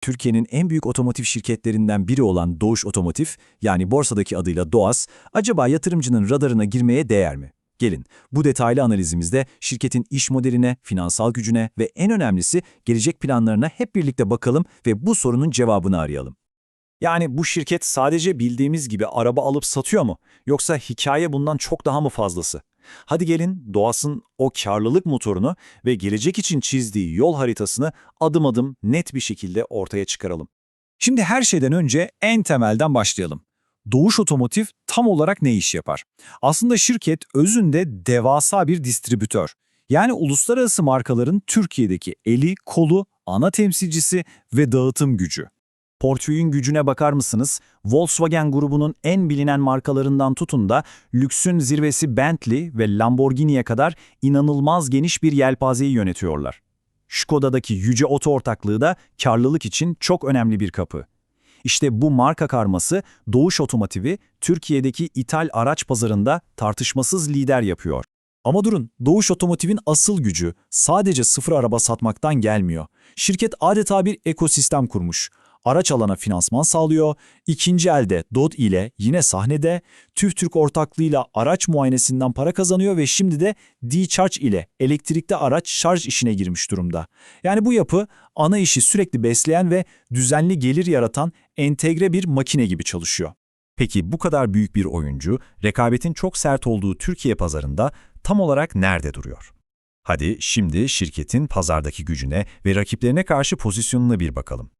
Türkiye'nin en büyük otomotiv şirketlerinden biri olan Doğuş Otomotiv, yani borsadaki adıyla Doğas, acaba yatırımcının radarına girmeye değer mi? Gelin, bu detaylı analizimizde şirketin iş modeline, finansal gücüne ve en önemlisi gelecek planlarına hep birlikte bakalım ve bu sorunun cevabını arayalım. Yani bu şirket sadece bildiğimiz gibi araba alıp satıyor mu? Yoksa hikaye bundan çok daha mı fazlası? Hadi gelin doğasın o karlılık motorunu ve gelecek için çizdiği yol haritasını adım adım net bir şekilde ortaya çıkaralım. Şimdi her şeyden önce en temelden başlayalım. Doğuş Otomotiv tam olarak ne iş yapar? Aslında şirket özünde devasa bir distribütör. Yani uluslararası markaların Türkiye'deki eli, kolu, ana temsilcisi ve dağıtım gücü. Portföyün gücüne bakar mısınız? Volkswagen grubunun en bilinen markalarından tutun da lüksün zirvesi Bentley ve Lamborghini'ye kadar inanılmaz geniş bir yelpazeyi yönetiyorlar. Skoda'daki yüce oto ortaklığı da karlılık için çok önemli bir kapı. İşte bu marka karması Doğuş Otomotiv'i Türkiye'deki ithal araç pazarında tartışmasız lider yapıyor. Ama durun, Doğuş Otomotiv'in asıl gücü sadece sıfır araba satmaktan gelmiyor. Şirket adeta bir ekosistem kurmuş. Araç alana finansman sağlıyor, ikinci elde DOD ile yine sahnede, TÜV Türk ortaklığıyla araç muayenesinden para kazanıyor ve şimdi de D-Charge ile elektrikli araç şarj işine girmiş durumda. Yani bu yapı ana işi sürekli besleyen ve düzenli gelir yaratan entegre bir makine gibi çalışıyor. Peki bu kadar büyük bir oyuncu, rekabetin çok sert olduğu Türkiye pazarında tam olarak nerede duruyor? Hadi şimdi şirketin pazardaki gücüne ve rakiplerine karşı pozisyonuna bir bakalım.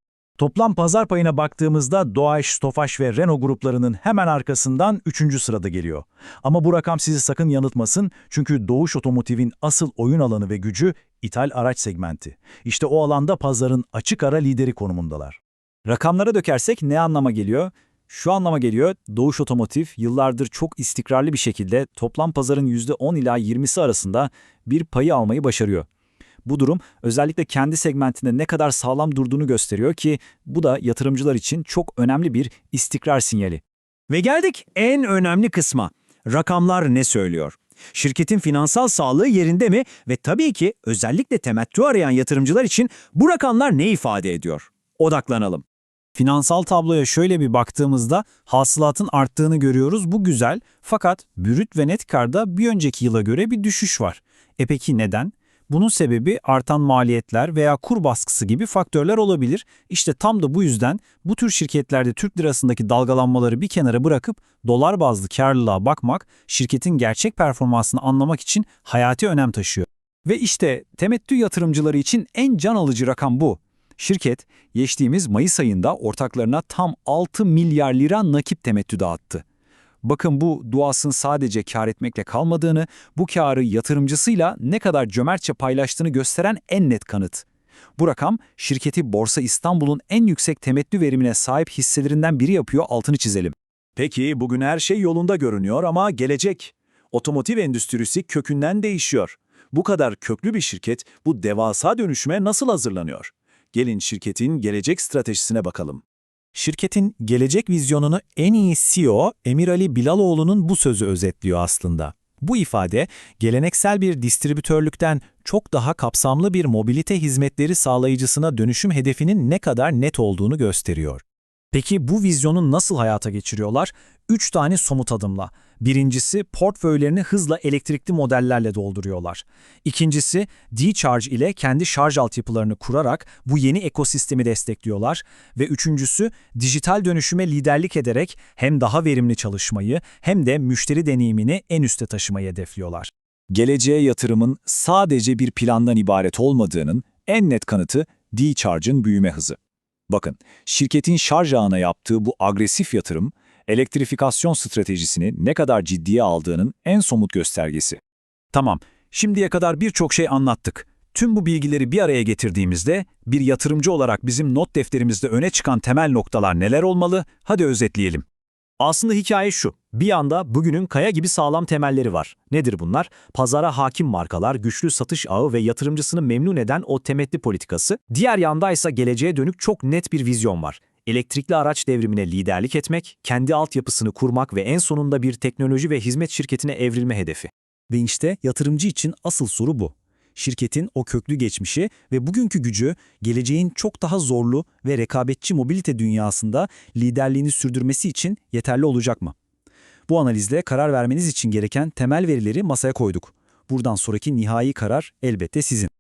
Toplam pazar payına baktığımızda Doğaç, Tofaş ve Renault gruplarının hemen arkasından 3. sırada geliyor. Ama bu rakam sizi sakın yanıltmasın çünkü Doğuş Otomotiv'in asıl oyun alanı ve gücü ithal araç segmenti. İşte o alanda pazarın açık ara lideri konumundalar. Rakamlara dökersek ne anlama geliyor? Şu anlama geliyor, Doğuş Otomotiv yıllardır çok istikrarlı bir şekilde toplam pazarın %10 ila 20'si arasında bir payı almayı başarıyor. Bu durum özellikle kendi segmentinde ne kadar sağlam durduğunu gösteriyor ki bu da yatırımcılar için çok önemli bir istikrar sinyali. Ve geldik en önemli kısma. Rakamlar ne söylüyor? Şirketin finansal sağlığı yerinde mi? Ve tabii ki özellikle temettü arayan yatırımcılar için bu rakamlar ne ifade ediyor? Odaklanalım. Finansal tabloya şöyle bir baktığımızda hasılatın arttığını görüyoruz. Bu güzel fakat brüt ve net karda bir önceki yıla göre bir düşüş var. E peki neden? Bunun sebebi artan maliyetler veya kur baskısı gibi faktörler olabilir. İşte tam da bu yüzden bu tür şirketlerde Türk lirasındaki dalgalanmaları bir kenara bırakıp dolar bazlı karlılığa bakmak şirketin gerçek performansını anlamak için hayati önem taşıyor. Ve işte temettü yatırımcıları için en can alıcı rakam bu. Şirket, geçtiğimiz Mayıs ayında ortaklarına tam 6 milyar lira nakit temettü dağıttı. Bakın bu duasın sadece kar etmekle kalmadığını, bu karı yatırımcısıyla ne kadar cömertçe paylaştığını gösteren en net kanıt. Bu rakam şirketi Borsa İstanbul'un en yüksek temettü verimine sahip hisselerinden biri yapıyor altını çizelim. Peki bugün her şey yolunda görünüyor ama gelecek. Otomotiv endüstrisi kökünden değişiyor. Bu kadar köklü bir şirket bu devasa dönüşüme nasıl hazırlanıyor? Gelin şirketin gelecek stratejisine bakalım. Şirketin gelecek vizyonunu en iyi CEO Emir Ali Bilaloğlu'nun bu sözü özetliyor aslında. Bu ifade, geleneksel bir distribütörlükten çok daha kapsamlı bir mobilite hizmetleri sağlayıcısına dönüşüm hedefinin ne kadar net olduğunu gösteriyor. Peki bu vizyonu nasıl hayata geçiriyorlar? Üç tane somut adımla. Birincisi portföylerini hızla elektrikli modellerle dolduruyorlar. İkincisi D-Charge ile kendi şarj altyapılarını kurarak bu yeni ekosistemi destekliyorlar. Ve üçüncüsü dijital dönüşüme liderlik ederek hem daha verimli çalışmayı hem de müşteri deneyimini en üste taşımayı hedefliyorlar. Geleceğe yatırımın sadece bir plandan ibaret olmadığının en net kanıtı D-Charge'ın büyüme hızı. Bakın, şirketin şarj ağına yaptığı bu agresif yatırım, elektrifikasyon stratejisini ne kadar ciddiye aldığının en somut göstergesi. Tamam, şimdiye kadar birçok şey anlattık. Tüm bu bilgileri bir araya getirdiğimizde bir yatırımcı olarak bizim not defterimizde öne çıkan temel noktalar neler olmalı? Hadi özetleyelim. Aslında hikaye şu. Bir yanda bugünün kaya gibi sağlam temelleri var. Nedir bunlar? Pazara hakim markalar, güçlü satış ağı ve yatırımcısını memnun eden o temetli politikası. Diğer yanda ise geleceğe dönük çok net bir vizyon var. Elektrikli araç devrimine liderlik etmek, kendi altyapısını kurmak ve en sonunda bir teknoloji ve hizmet şirketine evrilme hedefi. Ve işte yatırımcı için asıl soru bu. Şirketin o köklü geçmişi ve bugünkü gücü geleceğin çok daha zorlu ve rekabetçi mobilite dünyasında liderliğini sürdürmesi için yeterli olacak mı? Bu analizle karar vermeniz için gereken temel verileri masaya koyduk. Buradan sonraki nihai karar elbette sizin.